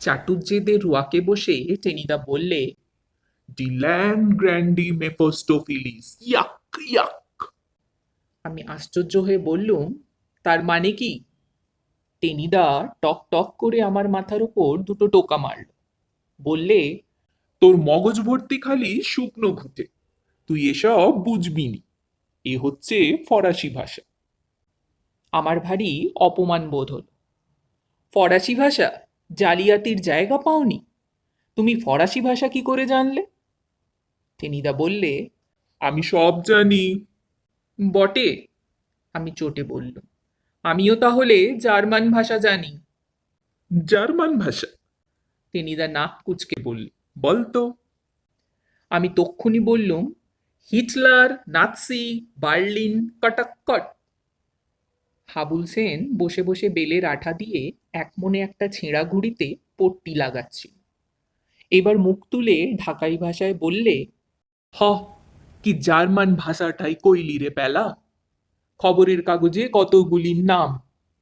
চাটুজ্যেদের রোয়াকে বসে টেনিদা বললে D land Grande মেফোস্টোফিলিস, ইয়াক ইয়াক। আমি আশ্চর্য হয়ে বললুম, তার মানে কি? টেনিদা টক টক করে আমার মাথার উপর দুটো টোকা মারল। বললে, তোর মগজ ভর্তি খালি শুকনো ঘুটে, তুই এসব বুঝবি নি। এ হচ্ছে ফরাসি ভাষা। আমার ভারী অপমান বোধ হল। ফরাসি ভাষা? জালিয়াতির জায়গা পাওনি। তুমি ফরাসি ভাষা কি করে জানলে? টেনিদা বললে আমি সব জানি। বটে আমি চটে বললুম আমিও তাহলে জার্মান ভাষা জানি। জার্মান ভাষা? টেনিদা নাক কুচকে বলল বলতো। আমি তক্ষুনি বললুম হিটলার নাৎসি বার্লিন কটাক্কট। হাবুল সেন বসে বসে বেলের আঠা দিয়ে এক মনে একটা ছেঁড়া ঘুড়িতে পট্টি লাগাচ্ছিল। এবার মুখ তুলে ঢাকাই ভাষায় বললে, হ, কি জার্মান ভাষাটাই কইলি রে পেলা? খবরের কাগজে কতগুলির নাম,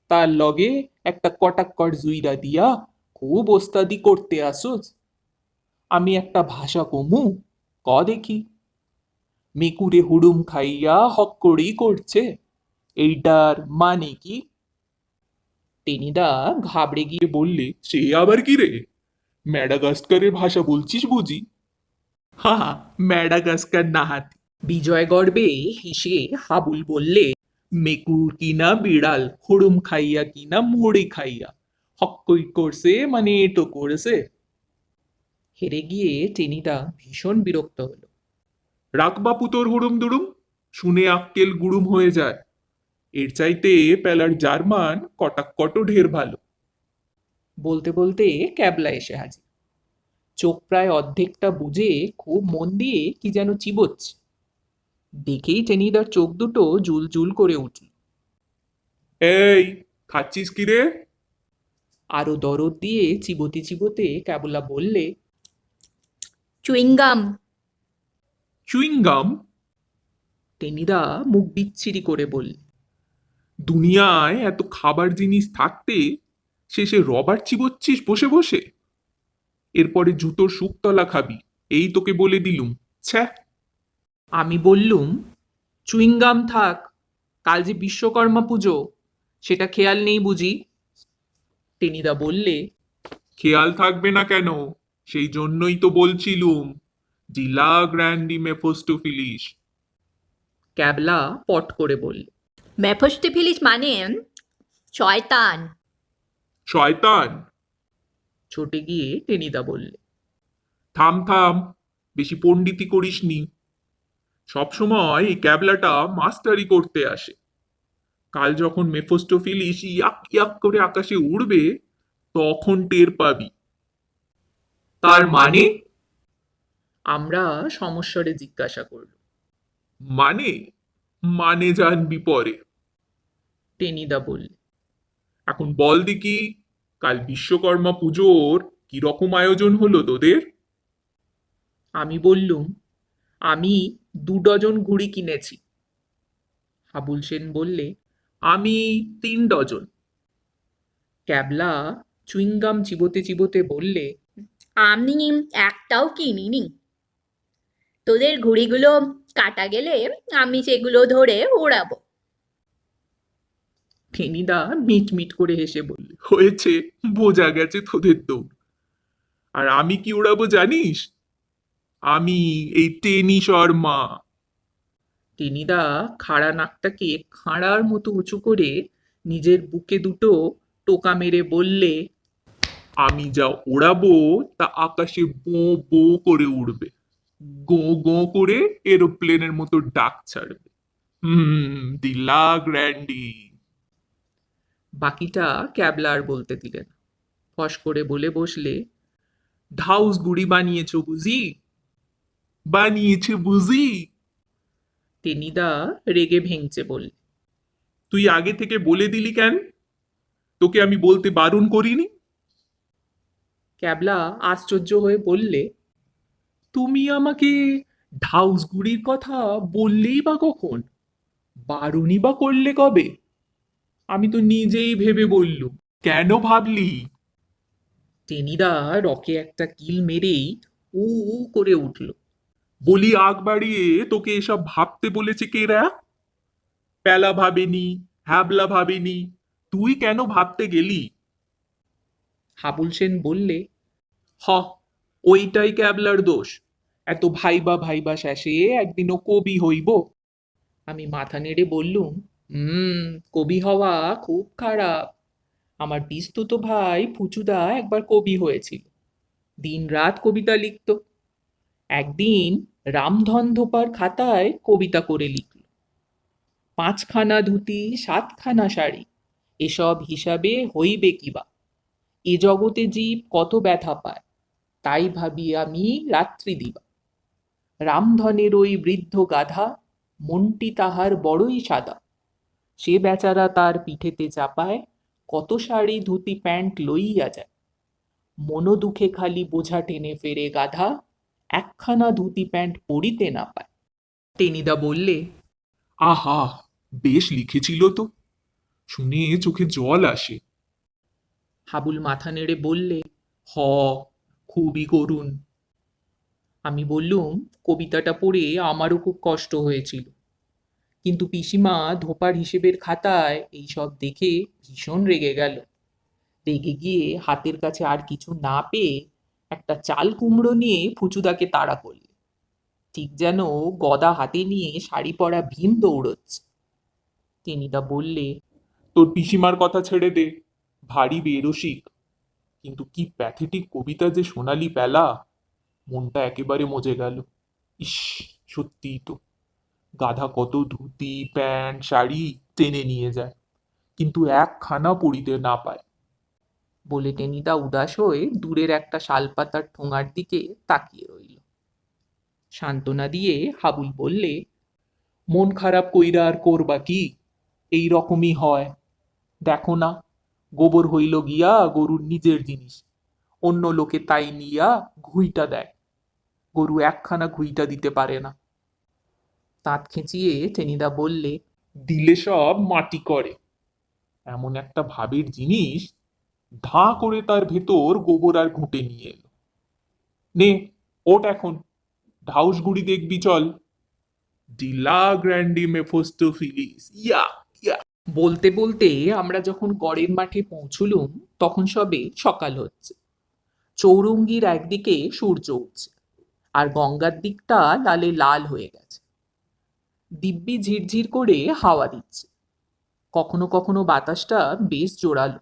তার লগে একটা কটাক্কট জুইরা দিয়া খুব ওস্তাদি করতে আসোস। আমি একটা ভাষা কমু, ক দেখি? মেকুরে হুড়ুম খাইয়া হক্কড়ি করছে। এইটার মানে কি? টেনিদা ঘাবড়ে গিয়ে বললে, সে আবার কি রে? ম্যাডাগাস্কারের ভাষা বলছিস বুঝি? হা ম্যাডাগাস্কার না হাতি। বিজয় গর্বে হেসে হাবুল বললে, মেকুর কিনা বিড়াল, হুড়ুম খাইয়া কিনা মুড়ি খাইয়া। হক্কই করছে মানে এটো করেছে। হেরে গিয়ে টেনিদা ভীষণ বিরক্ত হলো। রাখ বাপু তোর হুড়ুম দুড়ুম, শুনে আক্কেল গুড়ুম হয়ে যায়। এর চাইতে প্যালার জার্মান কটাক্কট ঢের ভালো। বলতে বলতে ক্যাবলা এসে হাজির। চোখ প্রায় অর্ধেকটা বুঝে খুব মন দিয়ে কি যেন চিবোচ্ছে। দেখেই টেনিদার চোখ দুটো জুল জুল করে উঠল। এই খাচ্ছিস কি রে? আরও দরদ দিয়ে চিবোতে চিবোতে ক্যাবলা বললে চুইংগাম। চুইংগাম? টেনিদা মুখ বিচ্ছিরি করে বলল দুনিয়ায় এত খাবার জিনিস থাকতে শেষে রবার চিবোচ্ছিস বসে বসে। এরপরে জুতোর শুকতলা খাবি। এই তোকে বলে দিলুম ছ্যা। আমি বললুম চুইংগাম থাক কাল যে বিশ্বকর্মা পুজো সেটা খেয়াল নেই বুঝি? টেনিদা বললে খেয়াল থাকবে না কেন? সেই জন্যই তো বলছিলুম জিলা গ্র্যান্ডি মেফোস্টোফিলিস। ক্যাবলা পট করে বলল ম্যাফোস্টিফিলিস মানে শয়তান। শয়তান। ছোটে গিয়ে টেনিদা বললে। থাম থাম বেশি পণ্ডিতি করিসনি। সবসময় এই ক্যাবলাটা মাস্টারি করতে আসে। কাল যখন মেফোস্টোফিলিস ইয়াক ইয়াক করে আকাশে উড়বে তখন টের পাবি। তার মানে? আমরা সমস্বরে জিজ্ঞাসা করল মানে? মানে জানবি পরে। টেনিদা বললে। এখন বল দেখি কাল বিশ্বকর্মা পুজোর কীরকম আয়োজন হলো তোদের? আমি বললুম আমি দু ডজন ঘুড়ি কিনেছি। হাবুল সেন বললে আমি তিন ডজন। ক্যাবলা চুইংগাম চিবোতে চিবোতে বললে আমি একটাও কিনিনি। তোদের ঘুড়িগুলো কাটা গেলে আমি সেগুলো ধরে ওড়াবো। ফেনিদা মিট মিট করে হেসে বললে হয়েছে বোঝা গেছে তোদের দৌড় আর আমি কি উড়াবো জানিস আমি এই টেনি শর্মা টেনিদা খাড়া নাকটাকে খাঁড়ার মতো উঁচু করে নিজের বুকে দুটো টোকা মেরে বললে আমি যা ওড়াবো তা আকাশে বো বো করে উড়বে গো গো করে এরোপ্লেনের মতো ডাক ছাড়বে হুম দিলা গ্র্যান্ডি বাকিটা ক্যাবলা আর বলতে দিলেন ফস করে বলে বসলে, ঢাউস গুড়ি বানিয়েছ বুঝি? বানিয়েছে বুঝি? টেনিদা রেগে ভেঙচে বললে, তুই আগে থেকে বলে দিলি কেন? তোকে আমি বলতে বারণ করিনি? ক্যাবলা আশ্চর্য হয়ে বললে, তুমি আমাকে ঢাউস গুড়ির কথা বললেই বা কখন? বারুনি বা করলে কবে? আমি তো নিজেই ভেবে বললুম কেন ভাবলি? টেনিদা রকে একটা কিল মেরেই উ উ করে উঠল। বলি আগ বাড়িয়ে তোকে এসব ভাবতে বলেছে কে রা? প্যালা ভাবেনি হ্যাবলা ভাবেনি তুই কেন ভাবতে গেলি? হাবুল সেন বললে হ ওইটাই ক্যাবলার দোষ। এত ভাইবা ভাইবা শেষে একদিনও কবি হইব। আমি মাথা নেড়ে বললুম হুম, কবি হওয়া খুব খারাপ। আমার পিস্তুত ভাই ফুচুদা একবার কবি হয়েছিল। দিন রাত কবিতা লিখত। একদিন রামধন ধোপার খাতায় কবিতা করে লিখল। পাঁচখানা ধুতি, সাতখানা শাড়ি, এসব হিসাবে হইবে কিবা এ জগতে জীব কত ব্যথা পায়, তাই ভাবি আমি রাত্রি দিবা। রামধনের ওই বৃদ্ধ গাধা, মনটি তাহার বড়ই সাদা। সে বেচারা তার পিঠেতে চাপায়, কত শাড়ি, ধুতি, প্যান্ট লইয়া যায়। মনো দুঃখে খালি বোঝা টেনে ফেরে গাধা, একখানা ধুতি, প্যান্ট পরিতে না পায়। টেনিদা বললে, আহা, বেশ লিখেছিল তো। শুনে চোখে জল আসে। হাবুল মাথা নেড়ে বললে, হ, খুবই করুণ। আমি বললুম, কবিতাটা পড়ে আমারও খুব কষ্ট হয়েছিল। কিন্তু পিসিমা ধোপার হিসেবের খাতায় এইসব দেখে ভীষণ রেগে গেল। রেগে গিয়ে হাতের কাছে আর কিছু না পেয়ে একটা চাল কুমড়ো নিয়ে ফুচুদাকে তাড়া করলে। ঠিক যেন গদা হাতে নিয়ে শাড়ি পরা ভীম দৌড়চ্ছে। টেনিদা বললে, তোর পিসিমার কথা ছেড়ে দে, ভারী বেরসিক। কিন্তু কি প্যাথেটিক কবিতা যে সোনালি পেলা, মনটা একেবারে মজে গেল। ইস, সত্যিই তো। গাধা কত ধুতি, প্যান্ট, শাড়ি টেনে নিয়ে যায়, কিন্তু একখানা পরিতে না পায়। বলে টেনিদা উদাস হয়ে দূরের একটা শালপাতার ঠোঙার দিকে তাকিয়ে রইল। সান্ত্বনা দিয়ে হাবুল বললে, মন খারাপ কইরা আর করবা কি? এই রকমই হয়। দেখো না, গোবর হইল গিয়া গরুর নিজের জিনিস। অন্য লোকে তাই নিয়া ঘুইটা দেয়। গরু একখানা ঘুইটা দিতে পারে না। তাঁত খেঁচিয়ে টেনিদা বললে দিলে সব মাটি করে। এমন একটা ভাবের জিনিস ধা করে তার ভেতর গোবর আর ঘুঁটে নিয়ে এলো। নে ওট এখন ঢাউসগুড়ি দেখবি চল। De la grandi Mephistopheles. ইয়া ইয়া। বলতে বলতে আমরা যখন গড়ের মাঠে পৌঁছলুম তখন সবে সকাল হচ্ছে। চৌরঙ্গির একদিকে সূর্য উঠছে আর গঙ্গার দিকটা লালে লাল হয়ে গেছে। দিব্যি ঝিরঝির করে হাওয়া দিচ্ছে। কখনো কখনো বাতাসটা বেশ জোরালো।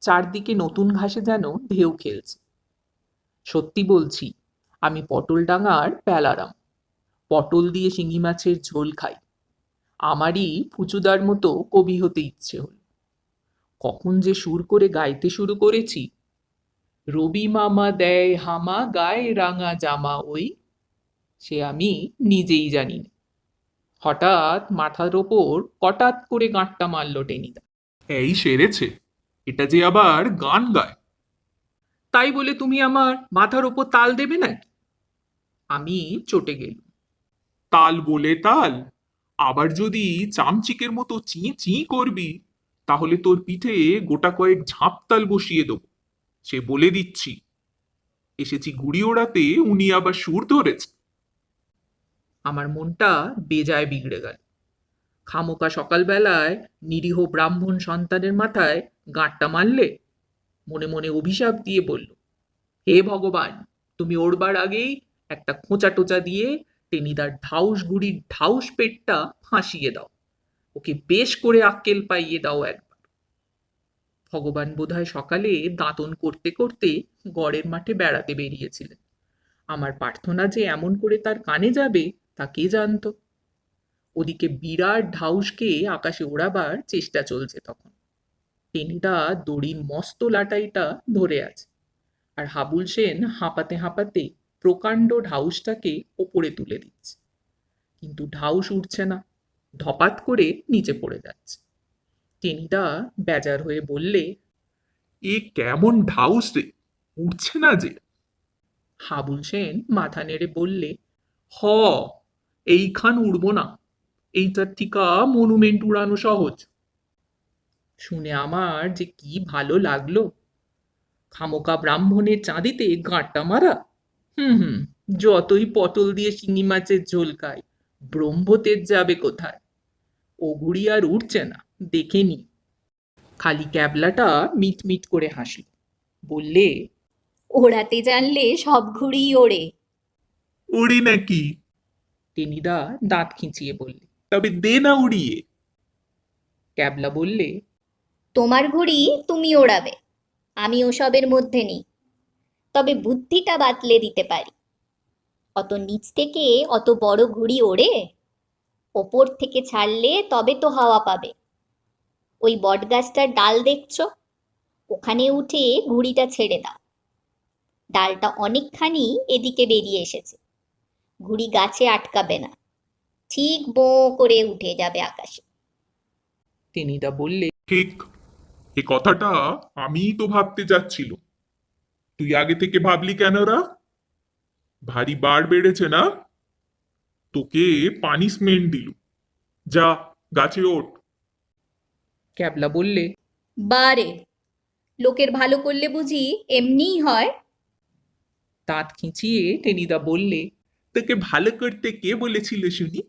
চারদিকে নতুন ঘাসে যেন ঢেউ খেলছে। সত্যি বলছি, আমি পটল ডাঙার প্যালারাম। পটল দিয়ে শিঙি মাছের ঝোল খাই। আমারই ফুচুদার মতো কবি হতে ইচ্ছে হল। কখন যে সুর করে গাইতে শুরু করেছি। রবি মামা দেয় হামা, গায়ে রাঙা জামা ওই, সে আমি নিজেই জানি না। হঠাৎ মাথার ওপর কটাৎ করে গাঁটটা মারল টেনিদা। এই সেরেছে এটা যে আবার গান গায়। তাই বলে তুমি আমার মাথার ওপর তাল দেবে নাকি? আমি চটে গেলুম। তাল বলে তাল আবার যদি চামচিকের মতো চি চি করবি তাহলে তোর পিঠে গোটা কয়েক ঝাঁপ তাল বসিয়ে দেবো। সে বলে দিচ্ছি। এসেছি ঘুড়ি ওড়াতে উনি আবার সুর ধরেছে। আমার মনটা বেজায় বিগড়ে গেল। খামোকা সকালবেলায় নিরীহ ব্রাহ্মণ সন্তানের মাথায় গাঁটটা মারলে মনে মনে অভিশাপ দিয়ে বলল, হে ভগবান, তুমি ওড়বার আগেই একটা খোঁচা টোচা দিয়ে টেনিদার ঢাউস গুড়ির ঢাউস পেটটা ফাঁসিয়ে দাও। ওকে বেশ করে আক্কেল পাইয়ে দাও একবার ভগবান বোধহয় সকালে দাঁতন করতে করতে গড়ের মাঠে বেড়াতে বেরিয়েছিলেন। আমার প্রার্থনা যে এমন করে তার কানে যাবে তা কে জানতো। ওদিকে বিরাট ঢাউসকে আকাশে ওড়াবার চেষ্টা চলছে তখন। টেনিদা দড়ির মস্ত লাটাইটা ধরে আছে। আর হাবুল সেন হাঁপাতে হাঁপাতে প্রকাণ্ড ঢাউসটাকে ওপরে তুলে দিচ্ছে। কিন্তু ঢাউস উঠছে না ধপাত করে নিচে পড়ে যাচ্ছে। টেনিদা বেজার হয়ে বললে এ কেমন ঢাউস রে উঠছে না যে? হাবুল সেন মাথা নেড়ে বললে হ এইখান উড়বো না। এইটার থিকা মনুমেন্ট উড়ানো সহজ। শুনে আমার যে কি ভালো লাগল। খামোকা ব্রাহ্মণের চাঁদিতে গাঁটটা মারা। হুম হুম যতই পটল দিয়ে শিঙি মাছের ঝোল খাই ব্রহ্মতেজ যাবে কোথায়? ও ঘুড়ি আর উঠছে না দেখেনি খালি ক্যাবলাটা মিট মিট করে হাসি। বললে ওড়াতে জানলে সব ঘুড়ি ওড়ে। উড়ি নাকি? টেনিদা দাঁত খিঁচিয়ে বললে তবে দে না উড়িয়ে। ক্যাবলা বললে তোমার ঘুড়ি তুমি ওড়াবে আমি ওসবের মধ্যে নেই তবে বুদ্ধিটা বাতলে দিতে পারি। অত নিচ থেকে অত বড় ঘুড়ি ওড়ে ওপর থেকে ছাড়লে তবে তো হাওয়া পাবে। ওই বটগাছটার ডাল দেখছ? ওখানে উঠে ঘুড়িটা ছেড়ে দাও। ডালটা অনেকখানি এদিকে বেরিয়ে এসেছে। ঘুড়ি গাছে আটকাবে না। ঠিক বো করে উঠে যাবে আকাশে। টেনিদা বললে ঠিক এ কথাটা আমিই তো ভাবতে যাচ্ছিল তুই আগে থেকে ভাবলি কেন রা? ভারী বার বেড়েছে না? তোকে পানিশমেন্ট দিল যা গাছে ওঠ। ক্যাবলা বললে বারে লোকের ভালো করলে বুঝি এমনিই হয়? দাঁত খিঁচিয়ে টেনিদা বললে তোকে ভালো করতে কে বলেছিল শুনি?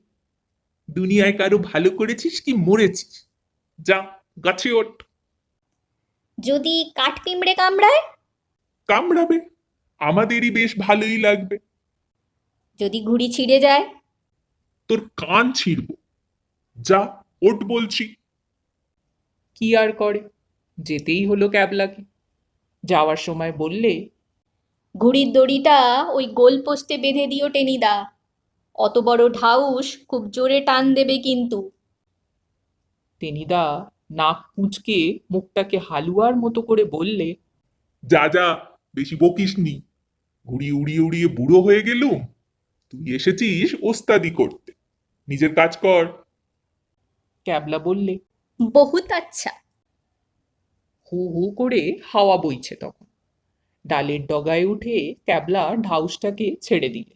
দুনিয়ায় কারও ভালো করেছিস কি মরেছিস? যা গাছে ওঠ। যদি কাঠ পিঁমড়ে কামড়ায়? কামড়াবে। আমাদেরই বেশ ভালোই লাগবে। যদি ঘুড়ি ছিঁড়ে যায়? তোর কান ছিঁড়ব। যা ওট বলছি। কি আর করে? যেতেই হলো ক্যাবলাকে। যাওয়ার সময় বললে ঘুড়ির দড়িটা ওই গোল পোস্টে বেঁধে দিও টেনিদা অত বড় ঢাউস খুব জোরে টান দেবে কিন্তু। টেনিদা নাক কুঁচকে মুখটাকে হালুয়ার মতো করে বললে যা যা বেশি বকিস নি। ঘুড়ি উড়িয়ে উড়িয়ে বুড়ো হয়ে গেলুম। তুই এসেছিস ওস্তাদি করতে। নিজের কাজ কর। ক্যাবলা বললে বহুত আচ্ছা। হু হু করে হাওয়া বইছে তখন। ডালের ডগায় উঠে ক্যাবলা ঢাউসটাকে ছেড়ে দিলে।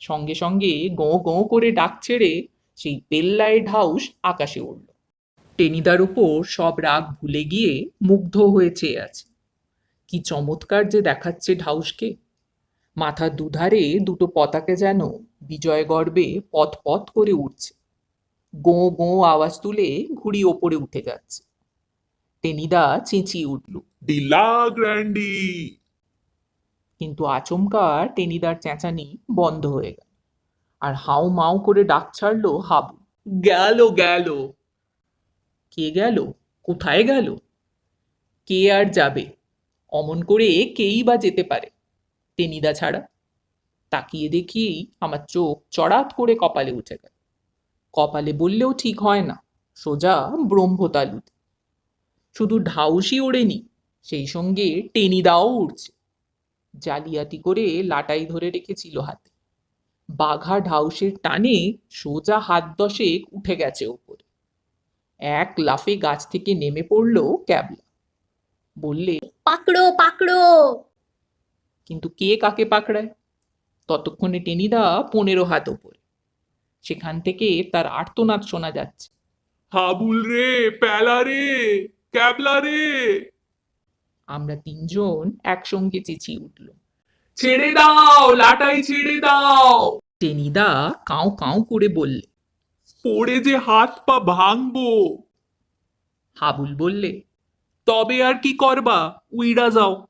সঙ্গে সঙ্গে গোঁ গোঁ করে ডাক ছেড়ে সেই পেল্লায় ঢাউস আকাশে উড়ল। টেনিদার ওপর সব রাগ ভুলে গিয়ে মুগ্ধ হয়ে চেয়ে আছে। কি চমৎকার যে দেখাচ্ছে ঢাউসকে। মাথার দুধারে দুটো পতাকা যেন বিজয় গর্বে পথ পথ করে উঠছে গোঁ গোঁ আওয়াজ তুলে ঘুড়ি ওপরে উঠে যাচ্ছে। টেনিদা চেঁচিয়ে উঠল, ডিলা গ্র্যান্ডি! কিন্তু আচমকা টেনিদার চেঁচানি বন্ধ হয়ে গেল। আর হাউ মাউ করে ডাক ছাড়লো হাবু, গেল গেল। কে গেল? কোথায় গেল? কে আর যাবে? অমন করে কেই বা যেতে পারে? টেনিদা ছাড়া? তাকিয়ে দেখি আমার চোখ চড়াত করে কপালে উঠে গেল। কপালে বললেও ঠিক হয় না, সোজা ব্রহ্মতালুতে। শুধু ঢাউসি ওড়েনি, সেই সঙ্গে টেনিদাও উড়ছে। জালিয়াতি করে লাটাই ধরে রেখেছিল হাতে। বাঘা ঢাউসের টানে সোজা হাত দশেক উঠে গেছে ওপরে। এক লাফে গাছ থেকে নেমে পড়ল ক্যাবলা। বললে পাকড়ো পাকড়ো। কিন্তু কে কাকে পাকড়ায়? ততক্ষণে টেনিদা পনেরো হাত ওপরে। সেখান থেকে তার আর্তনাদ শোনা যাচ্ছে। হাবুল রে প্যালা রে ক্যাবলা রে। আমরা তিনজন একসঙ্গে চেঁচিয়ে উঠল। ছেড়ে দাও লাটাই ছেড়ে দাও। টেনিদা কাউ কাউ করে বললে পড়ে যে হাত পা ভাঙবো। হাবুল বললে তবে আর কি করবা উইড়া যাও।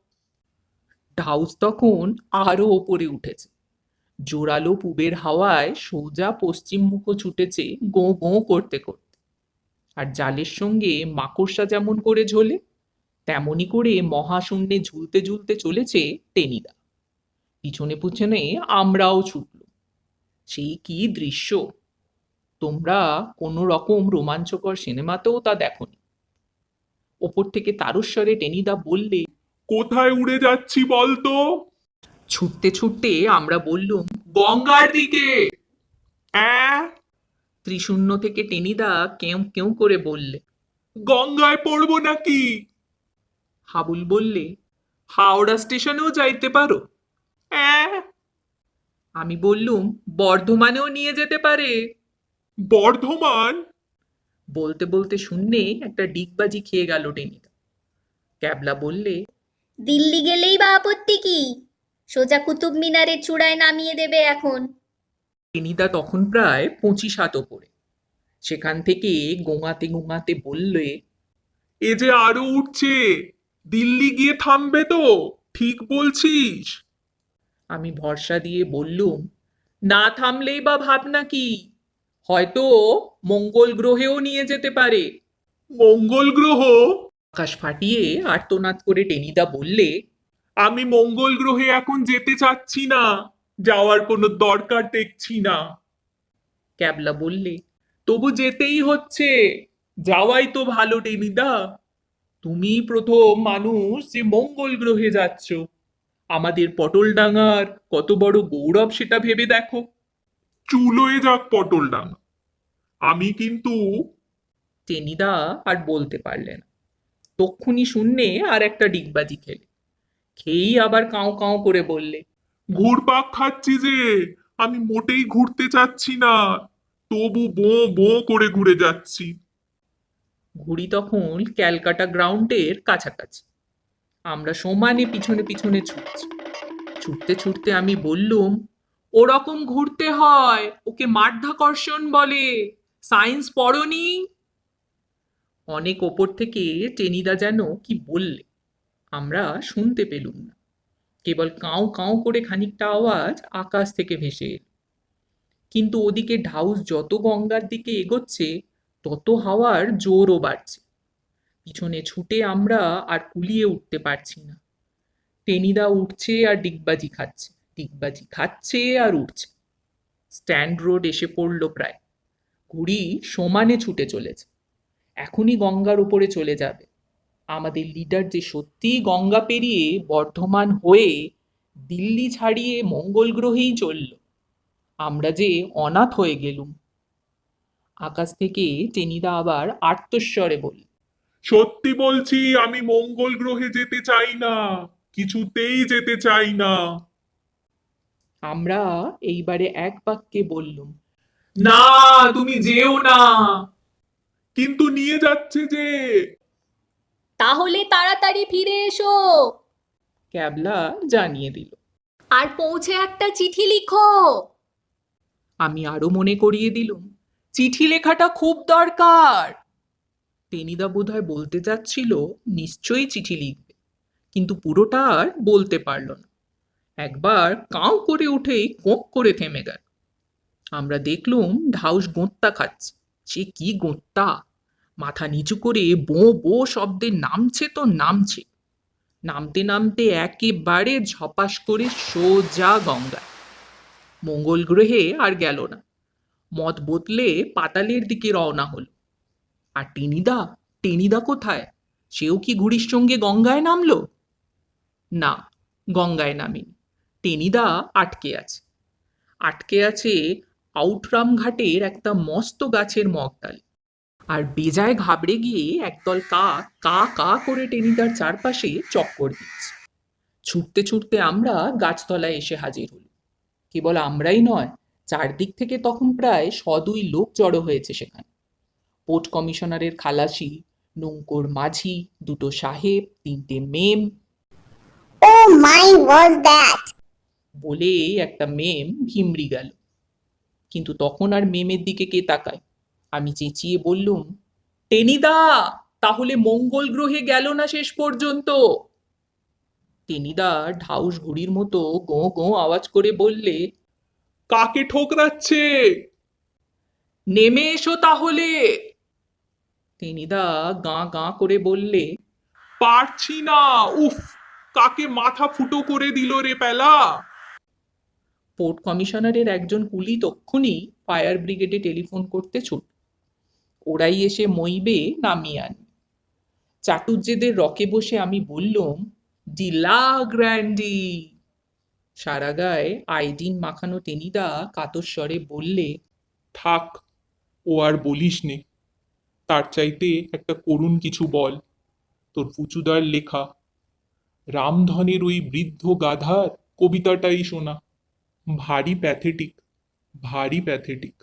ঢাউস তখন আরও ওপরে উঠেছে। জোরালো পুবের হাওয়ায় সোজা পশ্চিম মুখ ছুটেছে গো গো করতে করতে। আর জালের সঙ্গে মাকড়সা যেমন করে ঝোলে তেমনি করে মহাশূন্যে ঝুলতে ঝুলতে চলেছে টেনিদা। পিছনে পিছনে আমরাও ছুটল। সেই কি দৃশ্য? তোমরা কোনো রকম রোমাঞ্চকর সিনেমাতেও তা দেখনি। ওপর থেকে তারস্বরে টেনিদা বললে কোথায় উড়ে যাচ্ছি বলতো? ছুটতে ছুটতে আমরা বললুম গঙ্গার দিকে। ত্রিশূন্য থেকে টেনিদা কেউ কেউ করে বললে গঙ্গায় পড়ব নাকি? হাবুল বললে হাওড়া স্টেশনেও যাইতে পারো? আমি বললুম বর্ধমানেও নিয়ে যেতে পারে। বর্ধমান? বলতে বলতে শূন্যে একটা ডিগবাজি খেয়ে গেল টেনিদা। ক্যাবলা বললে দিল্লি গেলেই বা আপত্তি কি? সোজা কুতুব মিনারের চূড়ায় নামিয়ে দেবে এখন। টেনিদা তখন প্রায় পঁচিশ হাত ওপরে। সেখান থেকে গোঙাতে গোঙাতে বললে এ যে আরও উঠছে! দিল্লি গিয়ে থামবে তো ঠিক বলছিস। আমি ভরসা দিয়ে বললুম না থামলেই বা ভাবনা কি? হয়তো মঙ্গল গ্রহেও নিয়ে যেতে পারে। মঙ্গল গ্রহ? আকাশ ফাটিয়ে আর্তনাদ করে টেনিদা বললে আমি মঙ্গল গ্রহে এখন যেতে চাচ্ছি না যাওয়ার কোনো দরকার দেখছি না। ক্যাবলা বললে তবু যেতেই হচ্ছে যাওয়াই তো ভালো টেনিদা। তুমি প্রথম মানুষ যে মঙ্গল গ্রহে যাচ্ছ। আমাদের পটলডাঙ্গার কত বড় গৌরব সেটা ভেবে দেখো। চুলোয় যাক পটলডাঙ্গা। আমি কিন্তু টেনিদা আর বলতে পারলে না। তক্ষুনি শূন্যে আর একটা ডিগবাজি খেলে। খেয়েই আবার কাঁও কাঁও করে বললে ঘুরপাক খাচ্ছি যে আমি মোটেই ঘুরতে চাচ্ছি না। তবু বো বো করে ঘুরে যাচ্ছি। ঘুড়ি তখন ক্যালকাটা গ্রাউন্ডের কাছাকাছি। আমরা সমানে পিছনে পিছনে ছুটছি। ছুটতে ছুটতে আমি বললুম, ওরকম ঘুরতে হয়, ওকে মাধ্যাকর্ষণ বলে, সায়েন্স পড়নি? অনেক ওপর থেকে টেনিদা যেন কি বললে, আমরা শুনতে পেলুম না। কেবল কাঁও কাঁও করে খানিকটা আওয়াজ আকাশ থেকে ভেসে কিন্তু ওদিকে ঢাউস যত গঙ্গার দিকে এগোচ্ছে তত হাওয়ার জোরও বাড়ছে। পিছনে ছুটে আমরা আর কুলিয়ে উঠতে পারছি না। টেনিদা উঠছে আর ডিগবাজি খাচ্ছে। ডিগবাজি খাচ্ছে আর উঠছে। স্ট্যান্ড রোড এসে পড়ল প্রায়। ঘুড়ি সমানে ছুটে চলেছে। এখনই গঙ্গার উপরে চলে যাবে। আমাদের লিডার যে সত্যিই গঙ্গা পেরিয়ে বর্ধমান হয়ে দিল্লি ছাড়িয়ে মঙ্গল গ্রহেই চলল। আমরা যে অনাথ হয়ে গেলুম। আকাশ থেকে টেনিদা আবার আর্তস্বরে বলল সত্যি বলছি আমি মঙ্গল গ্রহে যেতে চাই না কিছুতেই যেতে চাই না। আমরা এইবারে এক বাক্যে বললুম না তুমি যেও না কিন্তু নিয়ে যাচ্ছে যে তাহলে তাড়াতাড়ি ফিরে এসো। ক্যাবলা জানিয়ে দিল আর পৌঁছে একটা চিঠি লিখো। আমি আরও মনে করিয়ে দিলুম চিঠি লেখাটা খুব দরকার। টেনিদা বোধহয় বলতে চাচ্ছিল, নিশ্চয়ই চিঠি লিখবে। কিন্তু পুরোটা আর বলতে পারল না। একবার কাউ করে উঠেই কোঁক করে থেমে গেল। আমরা দেখলুম ঢাউস গোঁত্তা খাচ্ছে। সে কি গোঁত্তা? মাথা নিচু করে বো বো শব্দে নামছে তো নামছে। নামতে নামতে একেবারে ঝপাস করে সোজা গঙ্গায়। মঙ্গল গ্রহে আর গেল না। মত বদলে পাতালের দিকে রওনা হল। আর টেনিদা টেনিদা কোথায়? সেও কি ঘুড়ির সঙ্গে গঙ্গায় নামলো? না, গঙ্গায় নামেনি। টেনিদা আটকে আছে। আটকে আছে আউটরাম ঘাটের একটা মস্ত গাছের মগডালে। আর বেজায় ঘাবড়ে গিয়ে একদল কাক কা কা করে টেনিদার চারপাশে চক্কর দিচ্ছে। ছুটতে ছুটতে আমরা গাছতলায় এসে হাজির হলো কেবল আমরাই নয় চারদিক থেকে তখন প্রায় সদুই লোক জড়ো হয়েছে সেখানে। পোর্ট কমিশনারের খালাসি নৌকোর মাঝি দুটো সাহেব তিনটে মেম। Oh my, was that? বলে একটা মেম ভিমড়ি গেল। কিন্তু তখন আর মেমের দিকে কে তাকায়? আমি চেঁচিয়ে বললুম টেনিদা তাহলে মঙ্গল গ্রহে গেল না শেষ পর্যন্ত? টেনিদা ঢাউস ঘুড়ির মতো গোঁ গোঁ আওয়াজ করে বললে কাকে ঠোকরাচ্ছে? নেমে এসো তাহলে। টেনিদা গাঁ গাঁ করে বললে, পারছি না, উফ, কাকে মাথা ফুটো করে দিল রে পেলা? পোর্ট কমিশনারের একজন কুলি তক্ষুনি ফায়ার ব্রিগেডে টেলিফোন করতে ছুট। ওরাই এসে মইবে নামিয়ে আনবে চাটুজ্জেদের রকে বসে আমি বললুম, ডিলা গ্র্যান্ডি। সারা গায়ে আইডিন মাখানো টেনিদা কাতর স্বরে বললে থাক ও আর বলিস নে। তার চাইতে একটা করুণ কিছু বল। তোর পুচুদার লেখা রামধনের ওই বৃদ্ধ গাধার কবিতাটাই শোনা। ভারী প্যাথেটিক ভারী প্যাথেটিক।